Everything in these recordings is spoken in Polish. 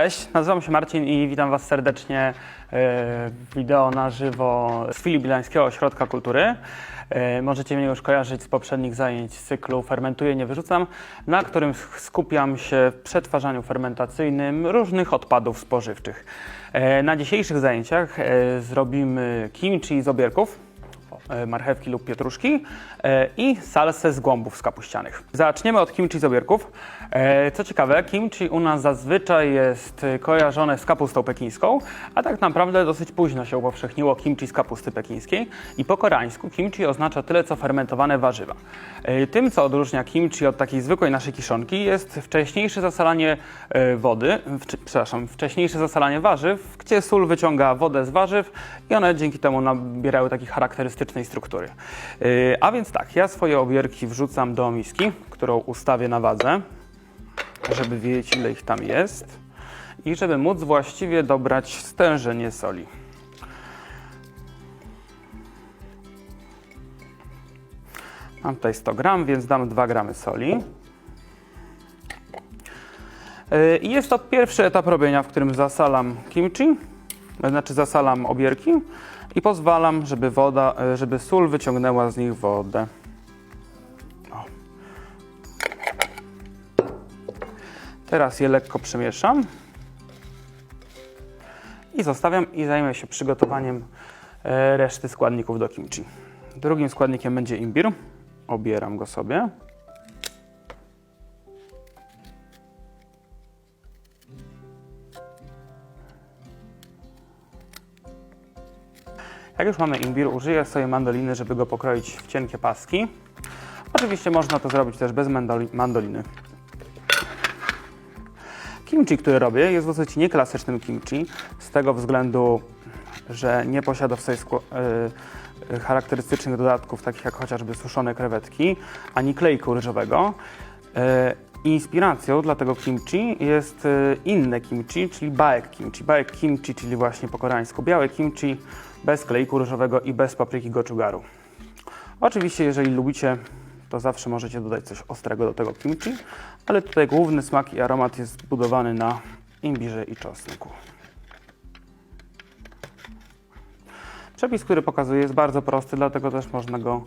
Cześć, nazywam się Marcin i witam Was serdecznie e, w wideo na żywo z Filii Bilańskiego Ośrodka Kultury. E, Możecie mnie już kojarzyć z poprzednich zajęć cyklu Fermentuję, nie wyrzucam, na którym skupiam się w przetwarzaniu fermentacyjnym różnych odpadów spożywczych. E, Na dzisiejszych zajęciach zrobimy kimchi z obierków, marchewki lub pietruszki e, i salsę z głąbów skapuścianych. Zaczniemy od kimchi z obierków. E, Co ciekawe, kimchi u nas zazwyczaj jest e, kojarzone z kapustą pekińską, a tak naprawdę dosyć późno się upowszechniło kimchi z kapusty pekińskiej i po koreańsku kimchi oznacza tyle co fermentowane warzywa. E, Tym, co odróżnia kimchi od takiej zwykłej naszej kiszonki jest wcześniejsze zasalanie e, wody, wcze- przepraszam, wcześniejsze zasalanie warzyw, gdzie sól wyciąga wodę z warzyw i one dzięki temu nabierały takiej charakterystycznej struktury. Yy, A więc tak, ja swoje obierki wrzucam do miski, którą ustawię na wadze, żeby wiedzieć ile ich tam jest i żeby móc właściwie dobrać stężenie soli. Mam tutaj 100 gram, więc dam 2 gramy soli. Yy, I jest to pierwszy etap robienia, w którym zasalam kimchi, znaczy zasalam obierki i pozwalam, żeby woda, yy, żeby sól wyciągnęła z nich wodę. O. Teraz je lekko przemieszam i zostawiam i zajmę się przygotowaniem e, reszty składników do kimchi. Drugim składnikiem będzie imbir. Obieram go sobie. Jak już mamy imbir, użyję sobie mandoliny, żeby go pokroić w cienkie paski. Oczywiście można to zrobić też bez mandoli- mandoliny. Kimchi, który robię, jest dosyć nieklasycznym kimchi, z tego względu, że nie posiada w sobie y, charakterystycznych dodatków, takich jak chociażby suszone krewetki, ani klejku ryżowego. Y, Inspiracją dla tego kimchi jest y, inne kimchi, czyli baek kimchi. Baek kimchi, czyli właśnie po koreańsku białe kimchi, bez klejku ryżowego i bez papryki gochugaru. Oczywiście, jeżeli lubicie, to zawsze możecie dodać coś ostrego do tego kimchi, ale tutaj główny smak i aromat jest zbudowany na imbirze i czosnku. Przepis, który pokazuję, jest bardzo prosty, dlatego też można go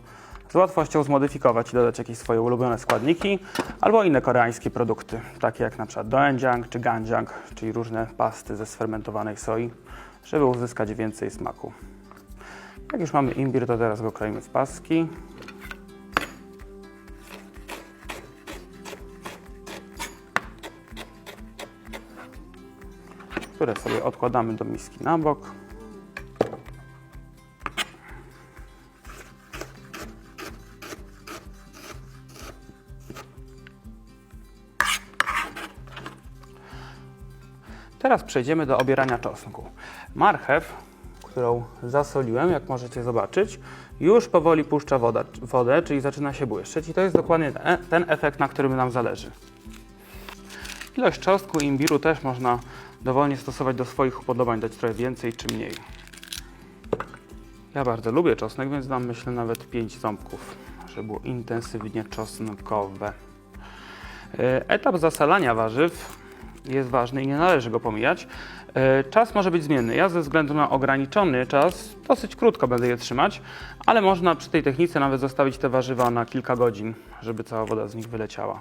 z łatwością zmodyfikować i dodać jakieś swoje ulubione składniki albo inne koreańskie produkty, takie jak przykład doenjang czy ganjang, czyli różne pasty ze sfermentowanej soi, żeby uzyskać więcej smaku. Jak już mamy imbir, to teraz go kroimy w paski. które sobie odkładamy do miski na bok. Teraz przejdziemy do obierania czosnku. Marchew, którą zasoliłem, jak możecie zobaczyć, już powoli puszcza woda, wodę, czyli zaczyna się błyszczeć i to jest dokładnie te- ten efekt, na którym nam zależy. Ilość czosnku i imbiru też można dowolnie stosować do swoich upodobań, dać trochę więcej czy mniej. Ja bardzo lubię czosnek, więc dam myślę nawet 5 ząbków, żeby było intensywnie czosnkowe. E, Etap zasalania warzyw jest ważny i nie należy go pomijać. E, Czas może być zmienny. Ja ze względu na ograniczony czas dosyć krótko będę je trzymać, ale można przy tej technice nawet zostawić te warzywa na kilka godzin, żeby cała woda z nich wyleciała.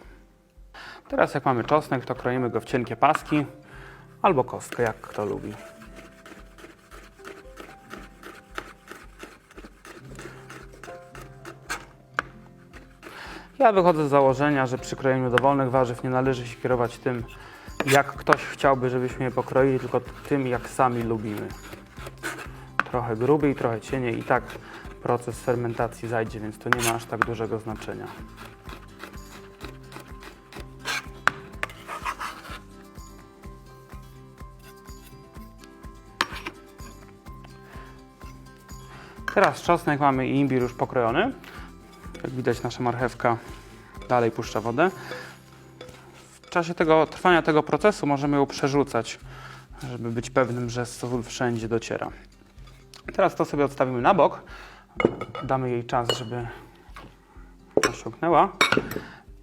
Teraz jak mamy czosnek, to kroimy go w cienkie paski albo kostkę, jak kto lubi. Ja wychodzę z założenia, że przy krojeniu dowolnych warzyw nie należy się kierować tym, jak ktoś chciałby, żebyśmy je pokroili, tylko tym, jak sami lubimy. Trochę grubiej, trochę cieniej i tak proces fermentacji zajdzie, więc to nie ma aż tak dużego znaczenia. Teraz czosnek mamy i imbir już pokrojony. Jak widać nasza marchewka dalej puszcza wodę. Czasie tego trwania tego procesu możemy ją przerzucać, żeby być pewnym, że sól wszędzie dociera. Teraz to sobie odstawimy na bok. Damy jej czas, żeby osiągnęła.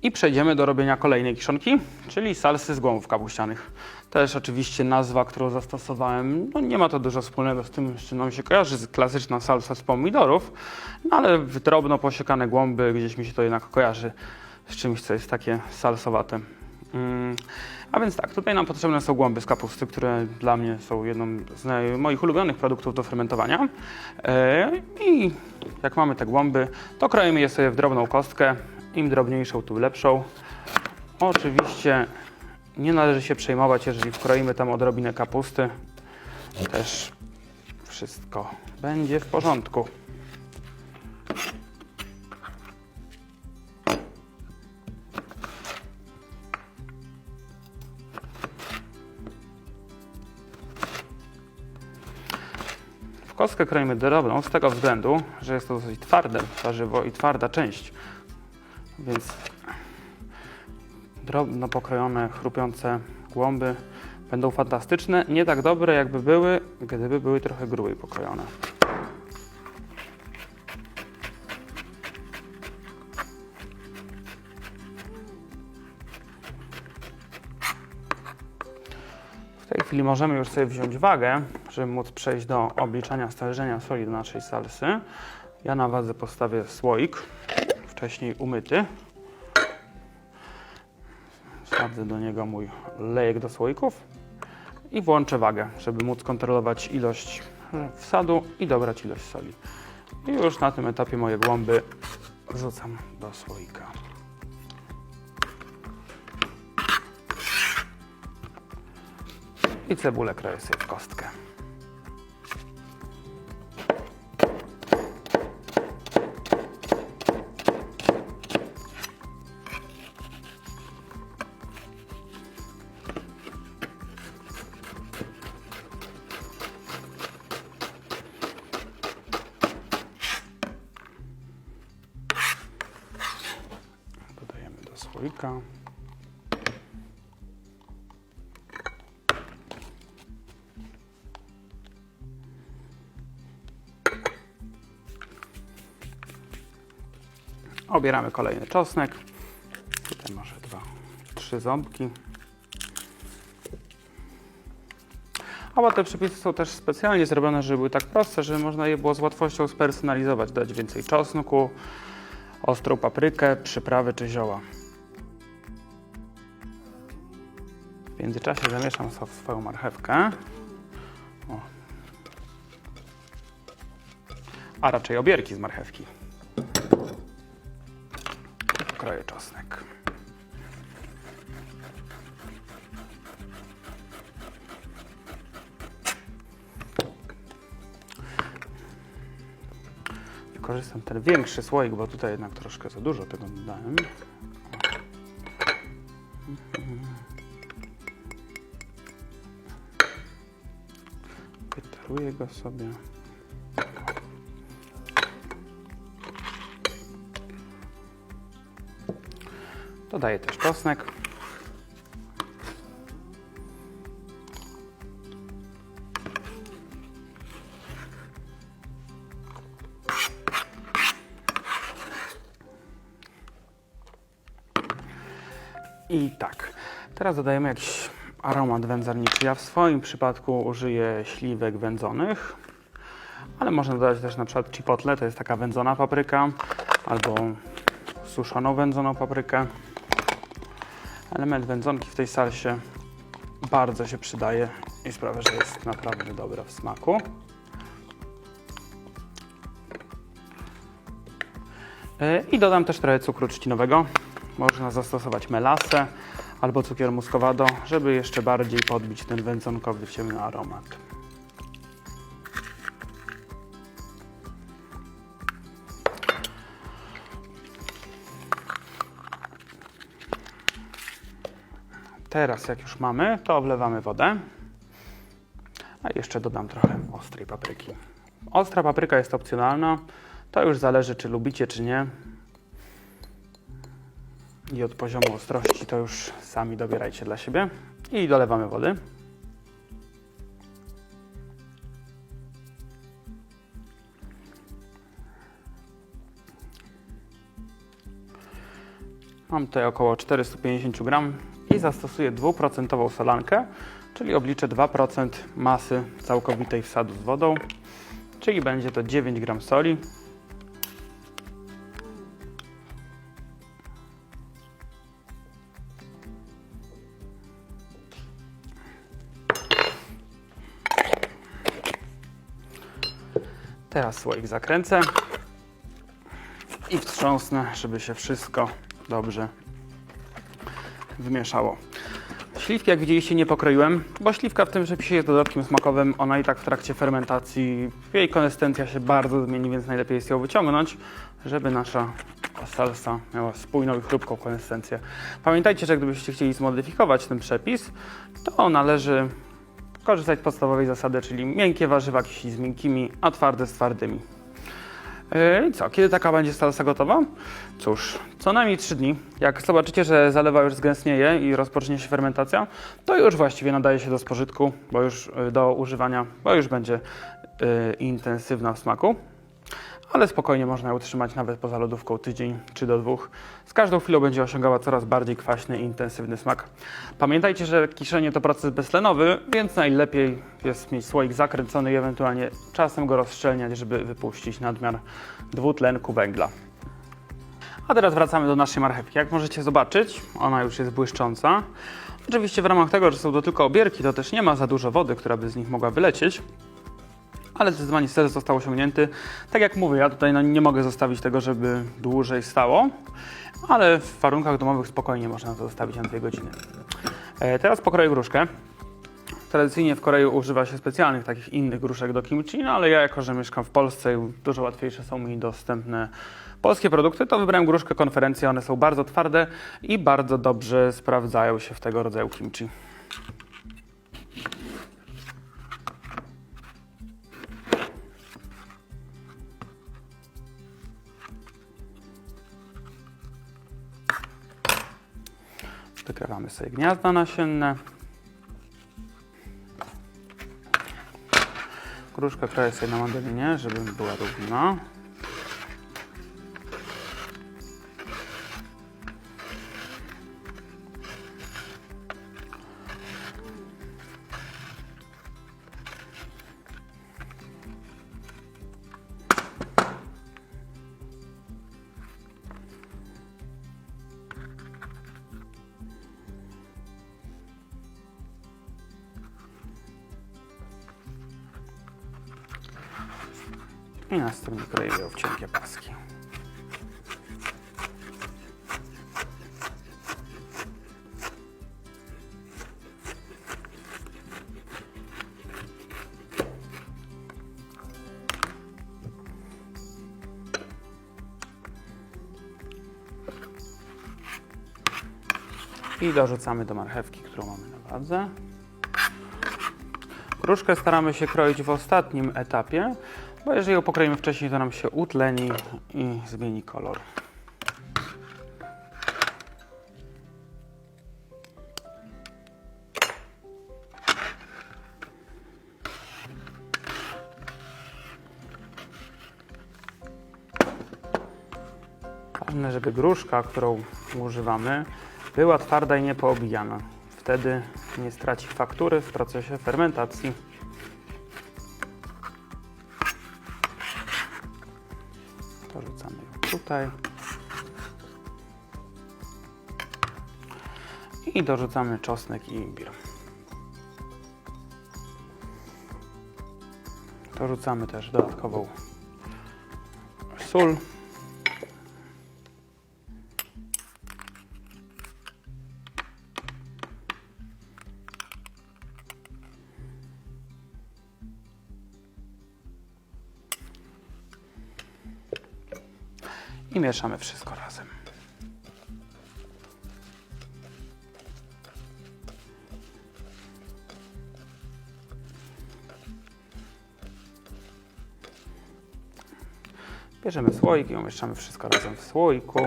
I przejdziemy do robienia kolejnej kiszonki, czyli salsy z głąbów kapuścianych. Też oczywiście nazwa, którą zastosowałem, no nie ma to dużo wspólnego z tym, z czym nam się kojarzy, klasyczna salsa z pomidorów, no ale drobno posiekane głąby, gdzieś mi się to jednak kojarzy z czymś, co jest takie salsowate. Mm, A więc tak, tutaj nam potrzebne są głąby z kapusty, które dla mnie są jedną z moich ulubionych produktów do fermentowania. E, I jak mamy te głąby, to kroimy je sobie w drobną kostkę. Im drobniejszą, tym lepszą. Oczywiście nie należy się przejmować, jeżeli wkroimy tam odrobinę kapusty. Też wszystko będzie w porządku. Kostkę kroimy drobną z tego względu, że jest to dosyć twarde warzywo i twarda część. Więc drobno pokrojone, chrupiące głąby będą fantastyczne. Nie tak dobre, jakby były, gdyby były trochę grubiej pokrojone. Chwili możemy już sobie wziąć wagę, żeby móc przejść do obliczania stężenia soli do naszej salsy. Ja na wadze postawię słoik, wcześniej umyty. Wsadzę do niego mój lejek do słoików i włączę wagę, żeby móc kontrolować ilość wsadu i dobrać ilość soli. I już na tym etapie moje głąby wrzucam do słoika. I cebulę kroję sobie w kostkę. Dodajemy do słoika. Obieramy kolejny czosnek. Tutaj może dwa, trzy ząbki. Oba te przepisy są też specjalnie zrobione, żeby były tak proste, żeby można je było z łatwością spersonalizować, dać więcej czosnku, ostrą paprykę, przyprawy czy zioła. W międzyczasie zamieszam swoją marchewkę. O. A raczej obierki z marchewki. Kroję czosnek. Wykorzystam ten większy słoik, bo tutaj jednak troszkę za dużo tego dodałem. Wytaruję go sobie. Dodaję też czosnek. I tak, teraz dodajemy jakiś aromat wędzarniczy. Ja w swoim przypadku użyję śliwek wędzonych, ale można dodać też na przykład chipotle, to jest taka wędzona papryka, albo suszoną wędzoną paprykę. Element wędzonki w tej salsie bardzo się przydaje i sprawia, że jest naprawdę dobra w smaku. Yy, I dodam też trochę cukru trzcinowego. Można zastosować melasę albo cukier muscovado, żeby jeszcze bardziej podbić ten wędzonkowy ciemny aromat. Teraz jak już mamy, to wlewamy wodę. A jeszcze dodam trochę ostrej papryki. Ostra papryka jest opcjonalna. To już zależy, czy lubicie, czy nie. I od poziomu ostrości to już sami dobierajcie dla siebie. I dolewamy wody. Mam tutaj około 450 gram i zastosuję dwuprocentową solankę, czyli obliczę 2% masy całkowitej wsadu z wodą, czyli będzie to 9 gram soli. Teraz słoik zakręcę i wstrząsnę, żeby się wszystko dobrze wymieszało. Śliwki, jak widzieliście, nie pokroiłem, bo śliwka w tym przepisie jest dodatkiem smakowym. Ona i tak w trakcie fermentacji, jej konsystencja się bardzo zmieni, więc najlepiej jest ją wyciągnąć, żeby nasza salsa miała spójną i chrupką konsystencję. Pamiętajcie, że gdybyście chcieli zmodyfikować ten przepis, to należy korzystać z podstawowej zasady, czyli miękkie warzywa kisić z miękkimi, a twarde z twardymi. I co, kiedy taka będzie salsa gotowa? Cóż, co najmniej 3 dni. Jak zobaczycie, że zalewa już zgęstnieje i rozpocznie się fermentacja, to już właściwie nadaje się do spożytku, bo już yy, do używania, bo już będzie yy, intensywna w smaku. Ale spokojnie można ją utrzymać nawet poza lodówką tydzień czy do dwóch. Z każdą chwilą będzie osiągała coraz bardziej kwaśny i intensywny smak. Pamiętajcie, że kiszenie to proces beztlenowy, więc najlepiej jest mieć słoik zakręcony i ewentualnie czasem go rozszczelniać, żeby wypuścić nadmiar dwutlenku węgla. A teraz wracamy do naszej marchewki. Jak możecie zobaczyć, ona już jest błyszcząca. Oczywiście w ramach tego, że są to tylko obierki, to też nie ma za dużo wody, która by z nich mogła wylecieć. Ale zdecydowanie ser został osiągnięty. Tak jak mówię, ja tutaj no, nie mogę zostawić tego, żeby dłużej stało, ale w warunkach domowych spokojnie można to zostawić na 2 godziny. E, teraz pokroję gruszkę. Tradycyjnie w Korei używa się specjalnych takich innych gruszek do kimchi, no ale ja jako, że mieszkam w Polsce i dużo łatwiejsze są mi dostępne polskie produkty, to wybrałem gruszkę konferencję. One są bardzo twarde i bardzo dobrze sprawdzają się w tego rodzaju kimchi. Wykrywamy sobie gniazda nasienne. Gruszkę kroję sobie na mandolinie, żeby była równa. Następnie kroję ją w cienkie paski. I dorzucamy do marchewki, którą mamy na wadze. Gruszkę staramy się kroić w ostatnim etapie, bo jeżeli ją pokroimy wcześniej, to nam się utleni i zmieni kolor. Ważne, żeby gruszka, którą używamy, była twarda i niepoobijana. Wtedy nie straci faktury w procesie fermentacji. Tutaj. I dorzucamy czosnek i imbir. Dorzucamy też dodatkową sól. Mieszamy wszystko razem. Bierzemy słoik i umieszczamy wszystko razem w słoiku.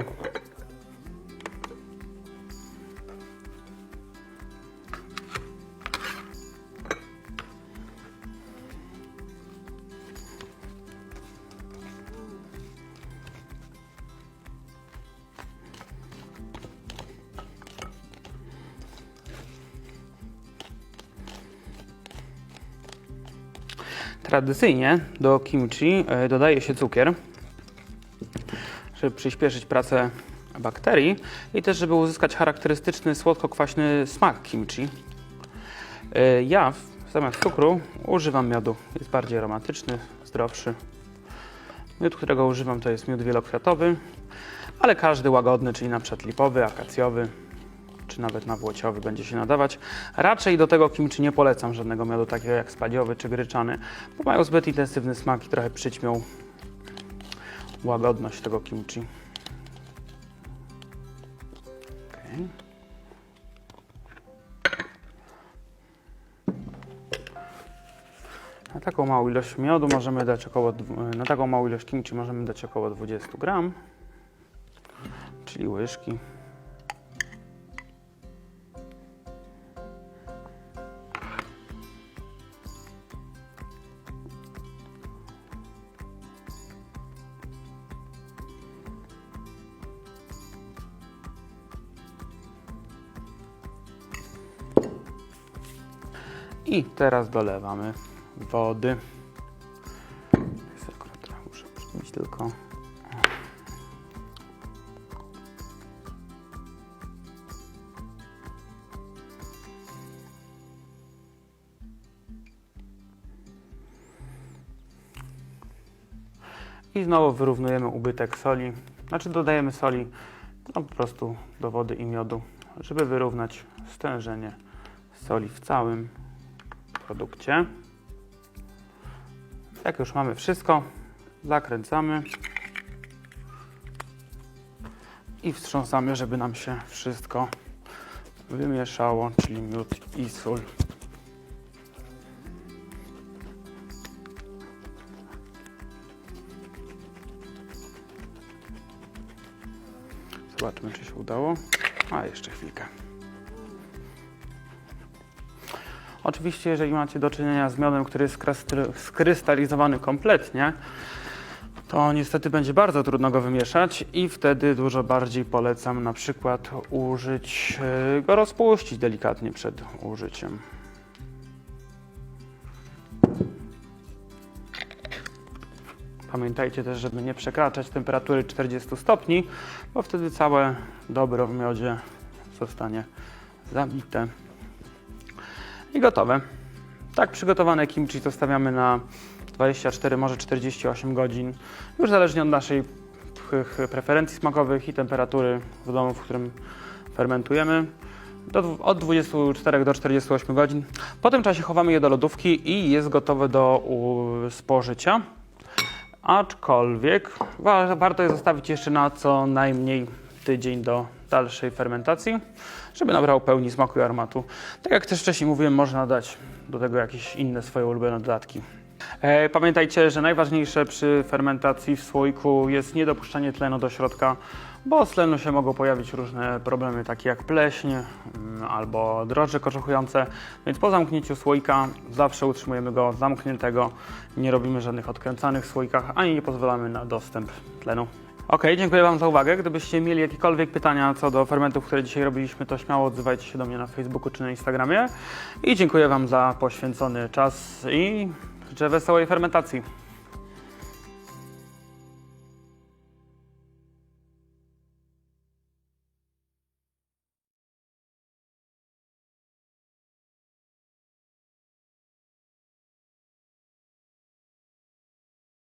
Tradycyjnie do kimchi e, dodaje się cukier, żeby przyspieszyć pracę bakterii i też żeby uzyskać charakterystyczny słodko-kwaśny smak kimchi. E, Ja zamiast cukru używam miodu. Jest bardziej aromatyczny, zdrowszy. Miód, którego używam to jest miód wielokwiatowy, ale każdy łagodny, czyli na przykład lipowy, akacjowy, czy nawet nawłociowy będzie się nadawać. Raczej do tego kimchi nie polecam żadnego miodu takiego jak spadiowy czy gryczany, bo mają zbyt intensywny smak i trochę przyćmią łagodność tego kimchi. Okej. Na taką małą ilość miodu możemy dać około, na taką małą ilość kimchi możemy dać około 20 gram, czyli łyżki. I teraz dolewamy wody. Muszę przybić tylko. I znowu wyrównujemy ubytek soli. Znaczy dodajemy soli no, po prostu do wody i miodu, żeby wyrównać stężenie soli w całym produkcie. Jak już mamy wszystko, zakręcamy i wstrząsamy, żeby nam się wszystko wymieszało, czyli miód i sól. Zobaczmy, czy się udało. A, jeszcze chwilkę. Oczywiście, jeżeli macie do czynienia z miodem, który jest skrystalizowany kompletnie, to niestety będzie bardzo trudno go wymieszać i wtedy dużo bardziej polecam na przykład użyć, e, go rozpuścić delikatnie przed użyciem. Pamiętajcie też, żeby nie przekraczać temperatury 40 stopni, bo wtedy całe dobro w miodzie zostanie zabite. I gotowe. Tak przygotowane kimchi zostawiamy na 24, może 48 godzin. Już zależnie od naszej preferencji smakowych i temperatury w domu, w którym fermentujemy. Do, od 24 do 48 godzin. Po tym czasie chowamy je do lodówki i jest gotowe do spożycia. Aczkolwiek wa- warto je zostawić jeszcze na co najmniej tydzień do dalszej fermentacji, żeby nabrał pełni smaku i aromatu. Tak jak też wcześniej mówiłem, można dać do tego jakieś inne swoje ulubione dodatki. E, Pamiętajcie, że najważniejsze przy fermentacji w słoiku jest niedopuszczanie tlenu do środka, bo z tlenu się mogą pojawić różne problemy, takie jak pleśń mm, albo drożdże koczochujące, więc po zamknięciu słoika zawsze utrzymujemy go zamkniętego, nie robimy żadnych odkręcanych słoikach, ani nie pozwalamy na dostęp tlenu. Ok, dziękuję Wam za uwagę. Gdybyście mieli jakiekolwiek pytania co do fermentów, które dzisiaj robiliśmy, to śmiało odzywajcie się do mnie na Facebooku czy na Instagramie. I dziękuję Wam za poświęcony czas i życzę wesołej fermentacji.